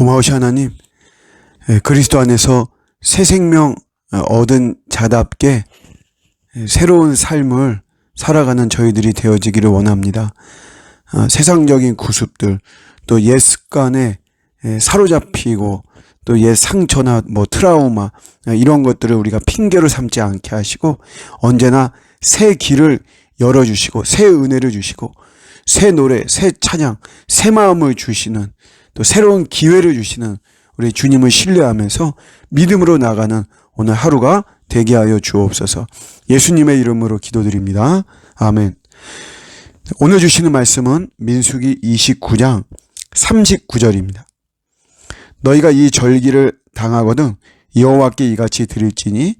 고마우시 하나님, 예, 그리스도 안에서 새 생명 어, 얻은 자답게 예, 새로운 삶을 살아가는 저희들이 되어지기를 원합니다. 아, 세상적인 구습들, 또 옛 습관에 예, 사로잡히고 또 옛 상처나 뭐 트라우마 아, 이런 것들을 우리가 핑계로 삼지 않게 하시고 언제나 새 길을 열어주시고 새 은혜를 주시고 새 노래, 새 찬양, 새 마음을 주시는 또 새로운 기회를 주시는 우리 주님을 신뢰하면서 믿음으로 나가는 오늘 하루가 되게 하여 주옵소서. 예수님의 이름으로 기도드립니다. 아멘. 오늘 주시는 말씀은 민수기 29장 39절입니다. 너희가 이 절기를 당하거든 여호와께 이같이 드릴지니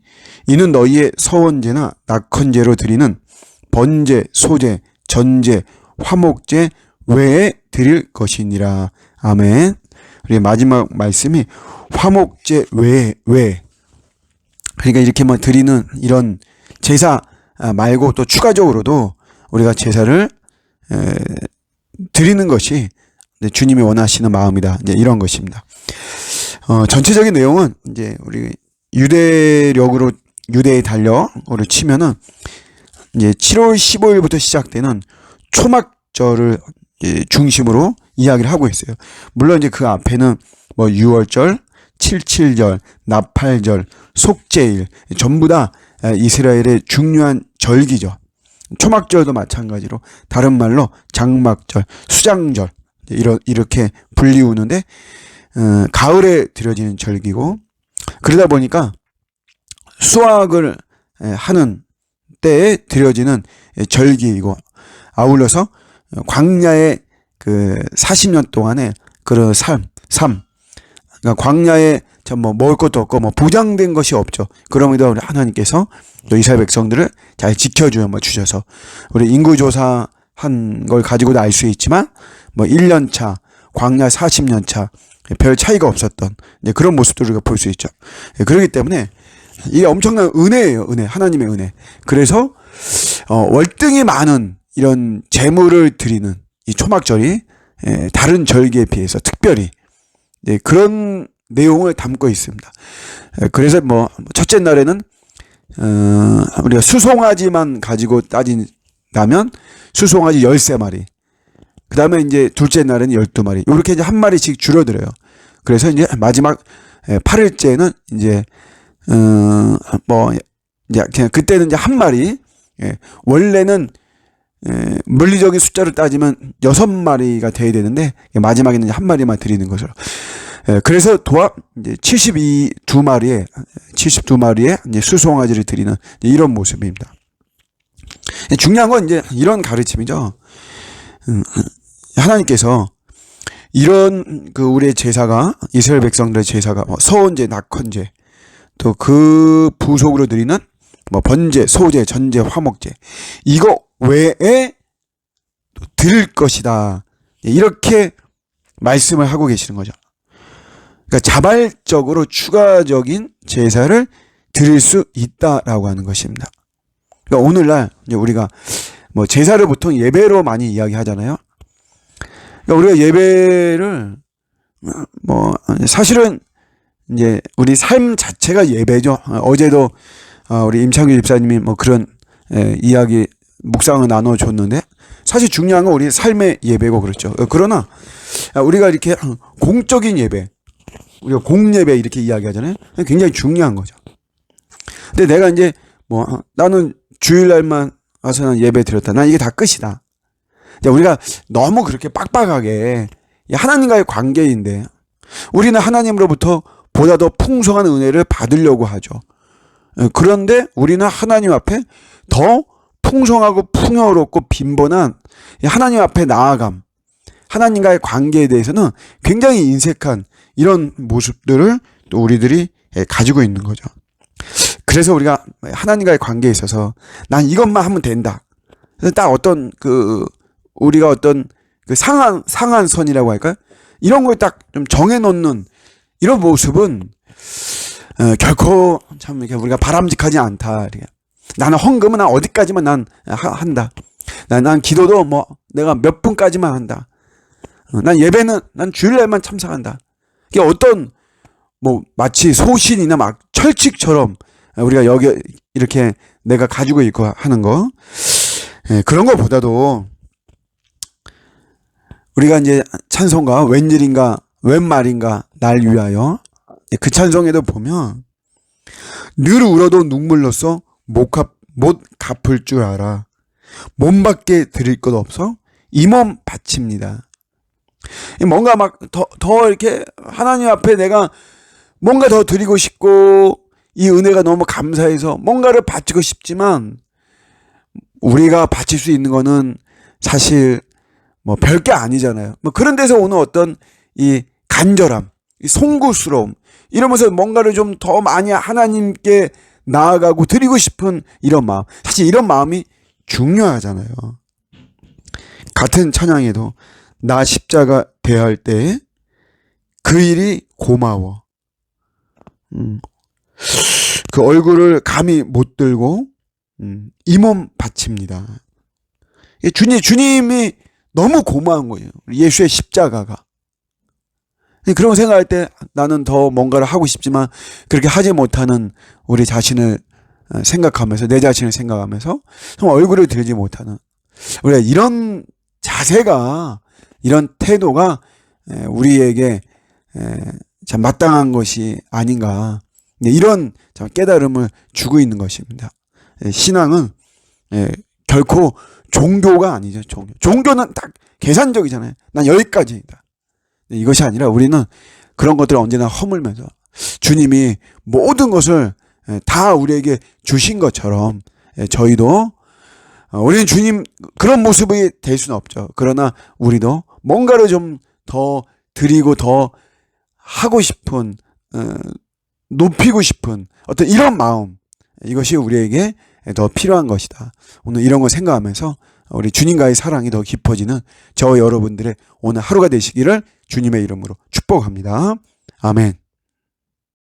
이는 너희의 서원제나 낙헌제로 드리는 번제, 소제, 전제, 화목제 외에 드릴 것이니라. 아멘. 우리 마지막 말씀이 화목제 외에 외. 그러니까 이렇게 뭐 드리는 이런 제사 아, 말고 또 추가적으로도 우리가 제사를 에, 드리는 것이 주님이 원하시는 마음이다. 이제 이런 것입니다. 어, 전체적인 내용은 이제 우리 유대력으로 유대의 달력으로 치면은 이제 7월 15일부터 시작되는 초막절을 중심으로 이야기를 하고 있어요. 물론 이제 그 앞에는 뭐 6월절, 77절, 나팔절, 속죄일 전부 다 이스라엘의 중요한 절기죠. 초막절도 마찬가지로 다른 말로 장막절, 수장절 이렇게 불리우는데 어, 가을에 드려지는 절기고 그러다 보니까 수확을 에, 하는 때에 드려지는 절기이고 아울러서 광야의 그 40년 동안의 그런 삶, 삶. 그러니까 광야에 전뭐 먹을 것도 없고 뭐 보장된 것이 없죠. 그럼에도 우리 하나님께서 또 이스라엘 백성들을 잘 지켜주어 뭐 주셔서 우리 인구 조사 한 걸 가지고도 알 수 있지만 뭐 1년 차, 광야 40년 차 별 차이가 없었던 이제 그런 모습들을 우리가 볼 수 있죠. 예, 그렇기 때문에 이게 엄청난 은혜예요. 은혜. 하나님의 은혜. 그래서 어, 월등히 많은 이런 재물을 드리는 이 초막절이 예, 다른 절기에 비해서 특별히 예, 그런 내용을 담고 있습니다. 예, 그래서 뭐 첫째 날에는 어, 우리가 수송아지만 가지고 따진다면 수송아지 13마리. 그 다음에 이제 둘째 날에는 12마리. 이렇게 이제 한 마리씩 줄어들어요. 그래서 이제 마지막 8일째는 이제 어, 뭐, 이제 그냥 그때는 이제 한 마리, 예, 원래는 예, 물리적인 숫자로 따지면 여섯 마리가 돼야 되는데 마지막에는 한 마리만 드리는 것으로. 예, 그래서 도합 이제 72 두 마리에 72 마리의 이제 수송아지를 드리는 이런 모습입니다. 예, 중요한 건 이제 이런 가르침이죠. 음, 하나님께서 이런 그 우리의 제사가 이스라엘 백성들의 제사가 뭐 서원제, 낙헌제 또 그 부속으로 드리는 뭐 번제, 소제, 전제, 화목제 이거 외에 드릴 것이다. 이렇게 말씀을 하고 계시는 거죠. 그러니까 자발적으로 추가적인 제사를 드릴 수 있다라고 하는 것입니다. 그러니까 오늘날 우리가 뭐 제사를 보통 예배로 많이 이야기하잖아요. 그러니까 우리가 예배를 뭐 사실은 이제 우리 삶 자체가 예배죠. 어제도 어, 우리 임창규 집사님이 뭐 그런 예, 이야기 묵상을 나눠 줬는데 사실 중요한 건 우리 삶의 예배고 그렇죠. 그러나 우리가 이렇게 공적인 예배, 우리가 공예배 이렇게 이야기하잖아요. 굉장히 중요한 거죠. 근데 내가 이제 뭐 나는 주일날만 와서 난 예배 드렸다. 난 이게 다 끝이다. 우리가 너무 그렇게 빡빡하게 하나님과의 관계인데 우리는 하나님으로부터 보다 더 풍성한 은혜를 받으려고 하죠. 그런데 우리는 하나님 앞에 더 풍성하고 풍요롭고 빈번한 하나님 앞에 나아감, 하나님과의 관계에 대해서는 굉장히 인색한 이런 모습들을 또 우리들이 가지고 있는 거죠. 그래서 우리가 하나님과의 관계에 있어서 난 이것만 하면 된다. 딱 어떤 그 우리가 어떤 그 상한 상한 선이라고 할까요? 이런 걸 딱 좀 정해놓는 이런 모습은 어, 결코 참 이렇게 우리가 바람직하지 않다. 이렇게. 나는 헌금은 난 어디까지만 난 하, 한다. 난, 난 기도도 뭐 내가 몇 분까지만 한다. 어, 난 예배는 난 주일날만 참석한다. 이게 어떤 뭐 마치 소신이나 막 철칙처럼 우리가 여기 이렇게 내가 가지고 있고 하는 거 예, 그런 것보다도 우리가 이제 찬송가 웬일인가 웬 말인가 날 위하여 예, 그 찬송에도 보면 늘 울어도 눈물로써 못, 갚, 못 갚을 줄 알아 몸밖에 드릴 것 없어 이 몸 바칩니다. 뭔가 막더더 이렇게 하나님 앞에 내가 뭔가 더 드리고 싶고 이 은혜가 너무 감사해서 뭔가를 바치고 싶지만 우리가 바칠 수 있는 거는 사실 뭐 별게 아니잖아요. 뭐 그런 데서 오는 어떤 이 간절함, 이 송구스러움 이러면서 뭔가를 좀 더 많이 하나님께 나아가고 드리고 싶은 이런 마음. 사실 이런 마음이 중요하잖아요. 같은 찬양에도 나 십자가 대할 때 그 일이 고마워. 음. 그 얼굴을 감히 못 들고 음, 이몸 바칩니다. 이 주님 주님이 너무 고마운 거예요. 예수의 십자가가. 그런 거 생각할 때 나는 더 뭔가를 하고 싶지만 그렇게 하지 못하는 우리 자신을 어, 생각하면서 내 자신을 생각하면서 정말 얼굴을 들지 못하는 우리가 이런 자세가 이런 태도가 에, 우리에게 에, 참 마땅한 것이 아닌가 네, 이런 참 깨달음을 주고 있는 것입니다. 예, 신앙은 예, 결코 종교가 아니죠. 종교. 종교는 딱 계산적이잖아요. 난 여기까지이다. 네, 이것이 아니라 우리는 그런 것들을 언제나 허물면서 주님이 모든 것을 예, 다 우리에게 주신 것처럼 예, 저희도 어, 우리는 주님 그런 모습이 될 수는 없죠. 그러나 우리도 뭔가를 좀 더 드리고 더 하고 싶은 어, 높이고 싶은 어떤 이런 마음 이것이 우리에게 더 필요한 것이다. 오늘 이런 거 생각하면서 우리 주님과의 사랑이 더 깊어지는 저 여러분들의 오늘 하루가 되시기를 주님의 이름으로 축복합니다. 아멘.